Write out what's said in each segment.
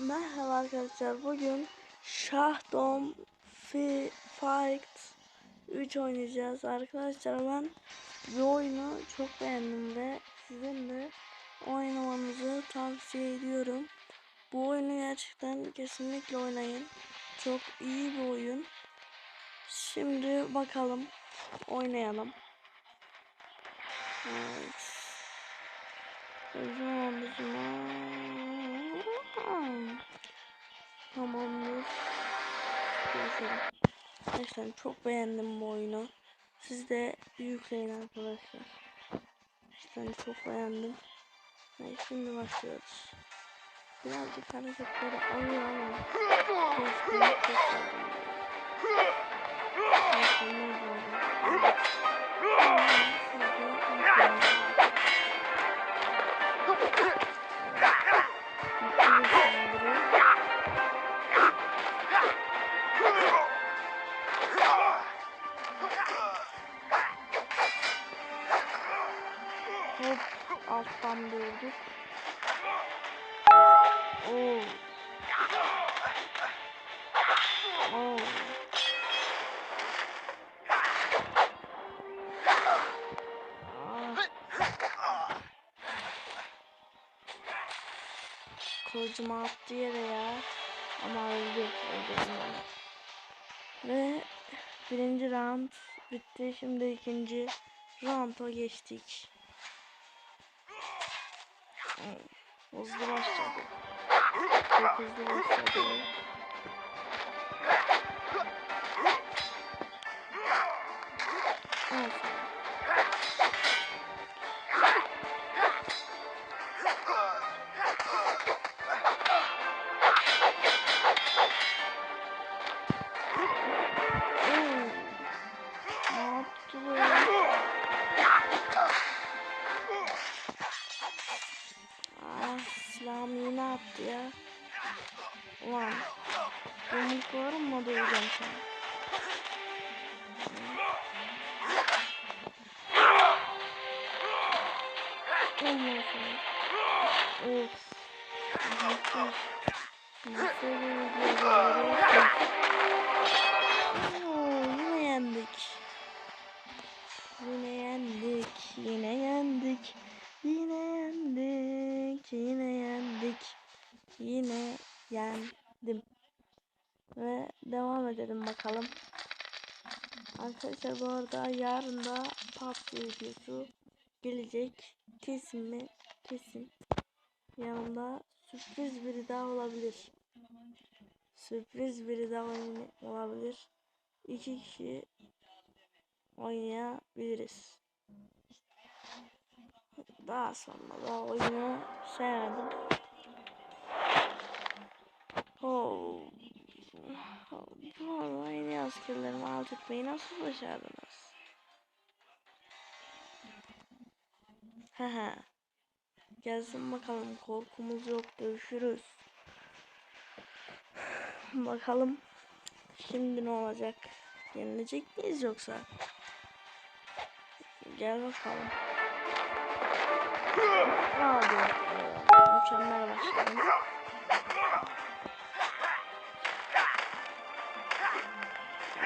Merhaba arkadaşlar. Bugün Şahdom Fi Fight 3 oynayacağız. Arkadaşlar ben bu oyunu çok beğendim ve sizin de oynamanızı tavsiye ediyorum. Bu oyunu gerçekten kesinlikle oynayın. Çok iyi bir oyun. Şimdi bakalım. Oynayalım. Evet. Uzun uzun. Tamamdır. Geçelim. Gerçekten çok beğendim bu oyunu. Siz de yükleyin arkadaşlar. Gerçekten çok beğendim. Ve şimdi başlıyoruz. Birazcık hareketleri alıyor ama. Keşke çok sevdim. Mükemmel bir oyun. Hop alttan dövdük. Oo. Oo. Ah. Kılıcımı attı yere ya. Ama öldü. Onu. Ve birinci round bitti. Şimdi ikinci rounda geçtik. Hızlı başladı. Çok hızlı başladı. Evet. Silahımı yine attı ya. Ulan. Yumruklarım mı duyacağım sana? Sana. Of. Nasıl? Nasıl yine yendik. Yine yendik. Yine yendik. Yine yendim. Ve devam edelim bakalım. Arkadaşlar bu arada yarın da PUBG videosu gelecek. Kesin mi? Kesin. Yanımda sürpriz biri daha olabilir. Sürpriz biri daha olabilir. İki kişi oynayabiliriz. Daha sonra da oyunu sevmedim. Oh. Arada yeni askerlerimi alt etmeyi nasıl başardınız? Haha. Gelsin bakalım korkumuz yok görüşürüz. Bakalım şimdi ne olacak? Yenilecek miyiz yoksa? Gel bakalım. Hadi. Mükemmel başladım.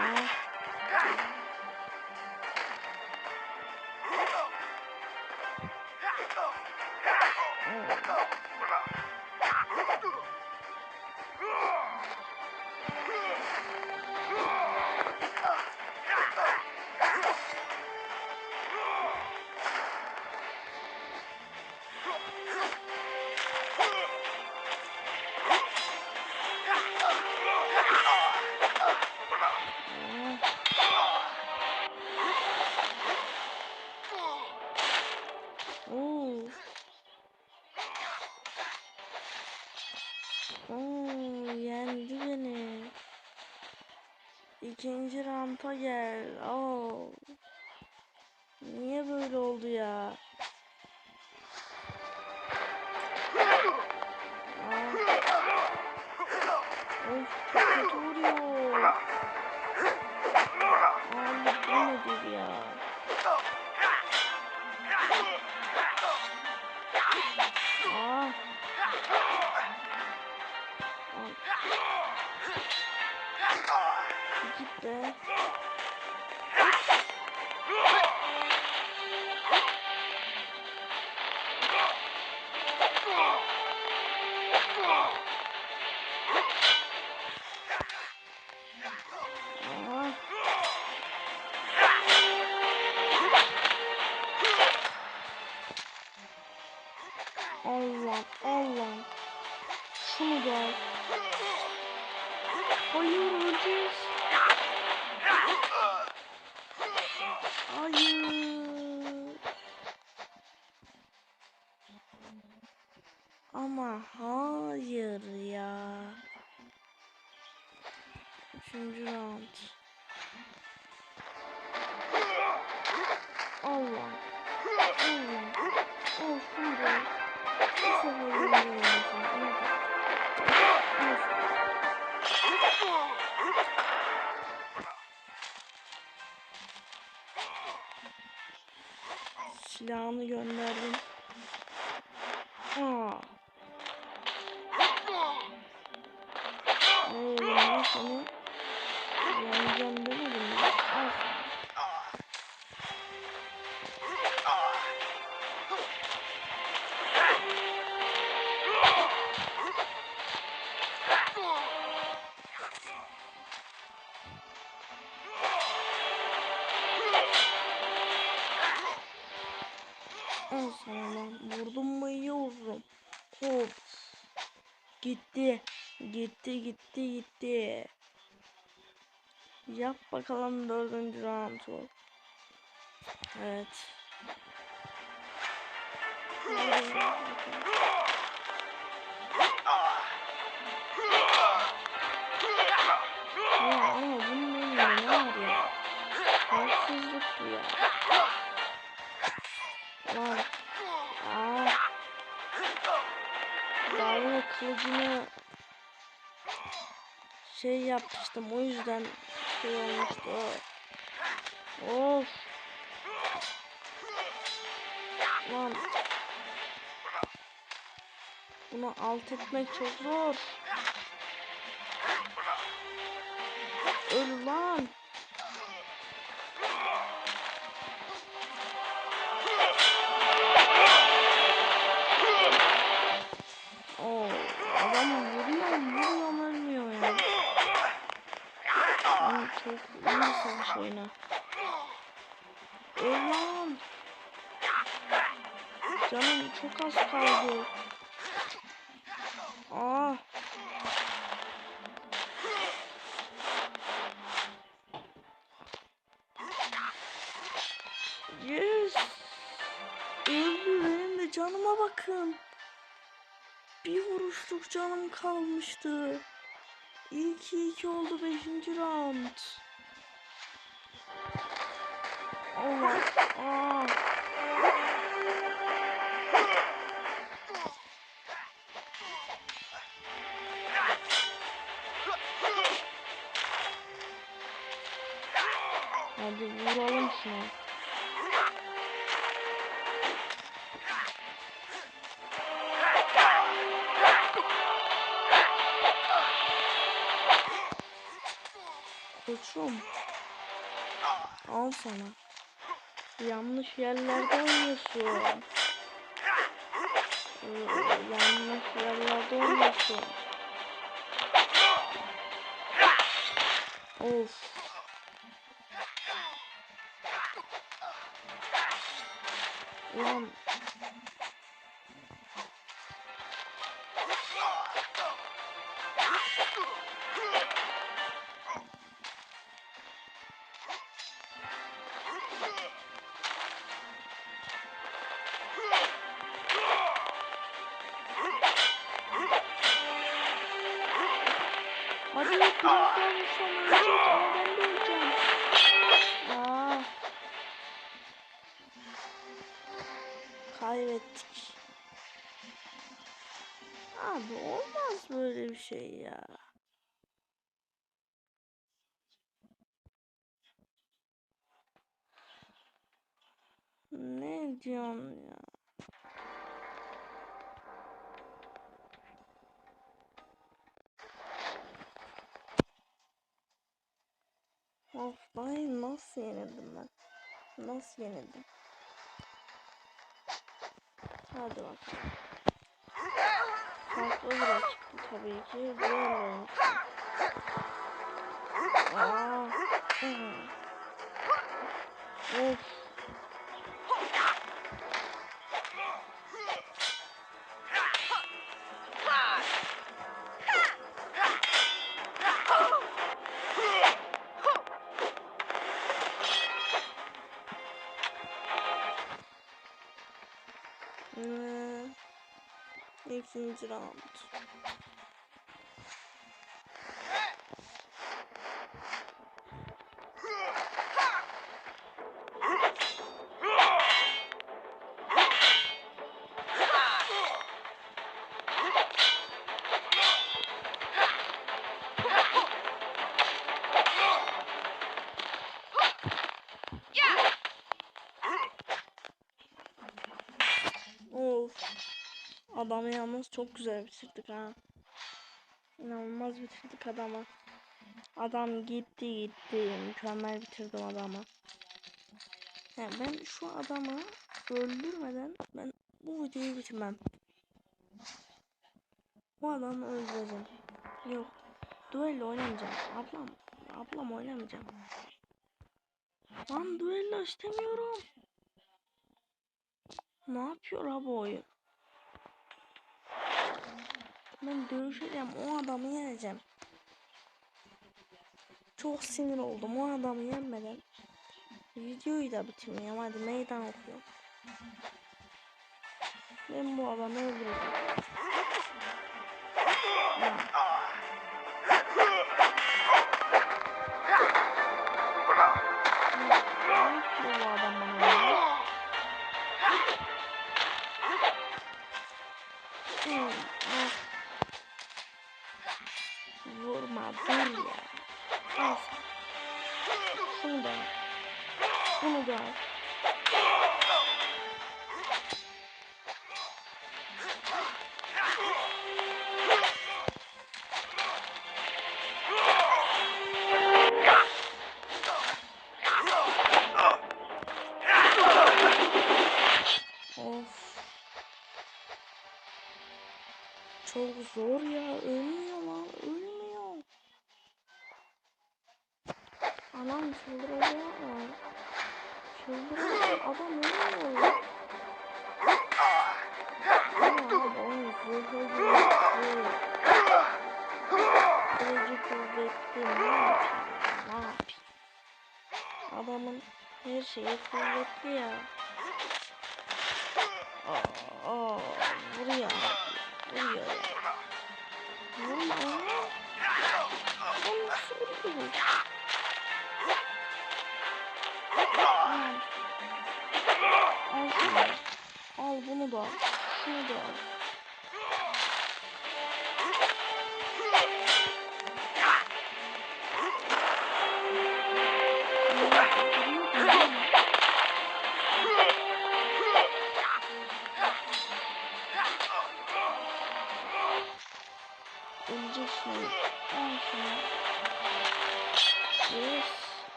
Aa, Oo. Oo, yendi beni. İkinci rampa gel. Oo. Niye böyle oldu ya? Of çok kötü vuruyor. Abi bu nedir ya? Aa. 对 Hayır. Ama hayır ya. Üçüncü round. Allah. Allah. Olsun be. Bu sefer yenilmeyeceğim. Ama Silahını gönderdim. Aa. Ne oğlum lan sana? Yeneceğim demedim Gitti. Gitti gitti gitti. Yap bakalım dördüncü roundu. Evet. Ya ama bunun ne var ya? Haksızlık bu ya. Lan. Dalga kılıcını şey yapmıştım o yüzden şey olmuştu. Of. Lan. Bunu alt etmek çok zor. Öl lan. Adam vuruyor, vuruyor, ölmüyor ya. Yani çok iyi bir savaş. Öl lan. Canım çok az kaldı. Aa. Yes. Öldü benim de canıma bakın. Bir vuruşluk canım kalmıştı. İyi ki iki oldu 5. round. Allah. Aa. Hadi vuralım şunu. Sana. Yanlış yerlerde oynuyorsun. Ee, yanlış yerlerde oynuyorsun. Of. Ulan. Kaybettik. Abi olmaz böyle bir şey ya. Ne diyorsun ya? Of ben nasıl yenildim ben? Nasıl yenildim? Hadi bakalım. Farklı bir rakipti tabii ki. Hı. Of. Ve ikinci round. Adamı yalnız çok güzel bitirdik ha. İnanılmaz bitirdik adamı. Adam gitti gitti. Mükemmel bitirdim adamı. Yani ben şu adamı öldürmeden ben bu videoyu bitirmem. Bu adamı öldüreceğim. Yok. Duello oynamayacağım. Ablam. Ablam oynamayacağım. Lan duello istemiyorum. Ne yapıyor abi bu oyun? Ben dövüşeceğim. O adamı yeneceğim. Çok sinir oldum. O adamı yenmeden videoyu da bitirmiyorum. Hadi meydan okuyorum. Ben bu adamı öldüreceğim. Ya. Ya? Dur ya. Al. Şunu da al. Bunu da al. Kılıcı kuvvetli. Ne yapayım? Ne yapayım? Adamın her şeyi kuvvetli ya. Aa, aa, vuruyor. Vuruyor. Vurma. Nasıl vuruyor? Al. Bunu da. Şunu da al.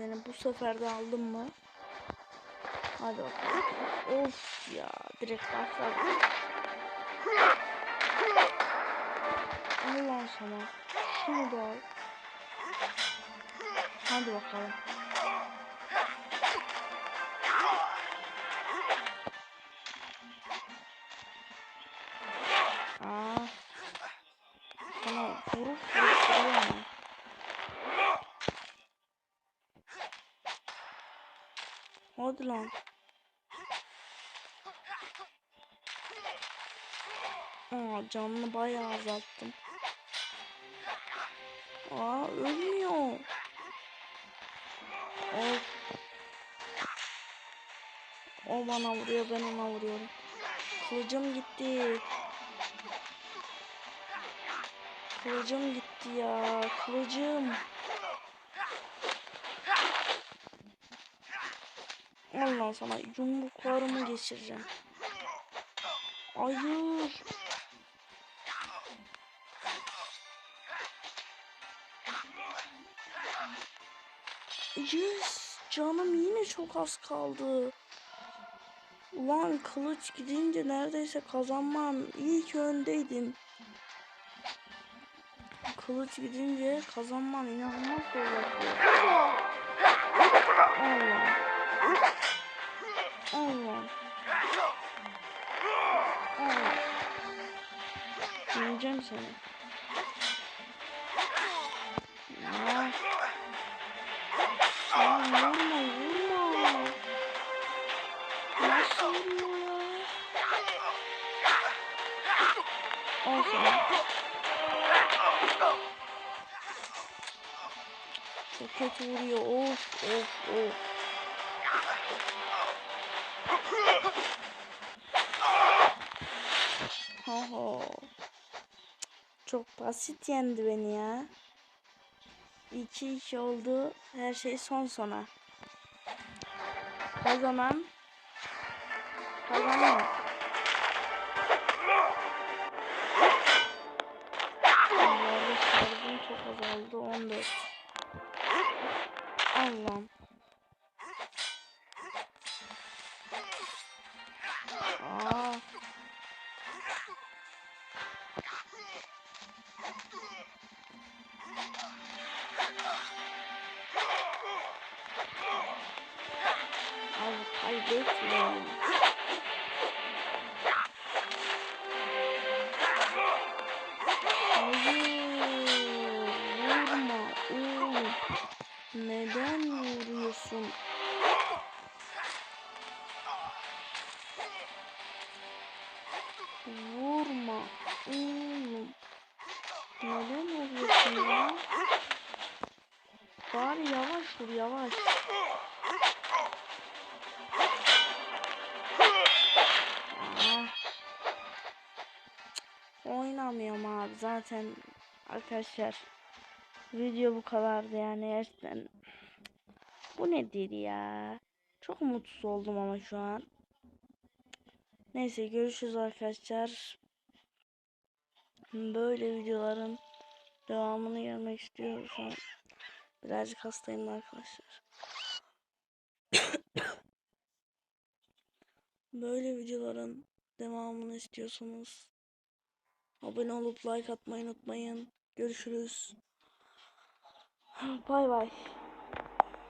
Seni bu sefer de aldım mı? Hadi bakalım. Of ya direkt başladı. Allah sana. Şunu da al. Hadi bakalım. Lan. Aa canını bayağı azalttım. Aa ölmüyor. Of. O bana vuruyor ben ona vuruyorum. Kılıcım gitti. Kılıcım gitti ya. Kılıcım. Allah sana yumruklarımı geçireceğim. Hayır. Yes. Canım yine çok az kaldı. Ulan kılıç gidince neredeyse kazanmam. İyi ki öndeydim. Kılıç gidince kazanmam inanılmaz zorlaşıyor. Allah. Yeneceğim seni. Ya. Ya vurma vurma. Nasıl vuruyor ya? Al sana. Çok kötü vuruyor. Of of of. Oho. Çok basit yendi beni ya. 2-2 oldu. Her şey son sona. O zaman şarjım çok azaldı. 14. Neden vuruyorsun? Vurma oğlum. Neden vuruyorsun ya? Bari yavaş vur yavaş. Ah. Oynamıyorum abi zaten arkadaşlar video bu kadardı yani gerçekten. Bu nedir ya? Çok mutsuz oldum ama şu an. Neyse görüşürüz arkadaşlar. Böyle videoların devamını görmek istiyorsan birazcık hastayım arkadaşlar. Böyle videoların devamını istiyorsanız abone olup like atmayı unutmayın. Görüşürüz. Bay bay.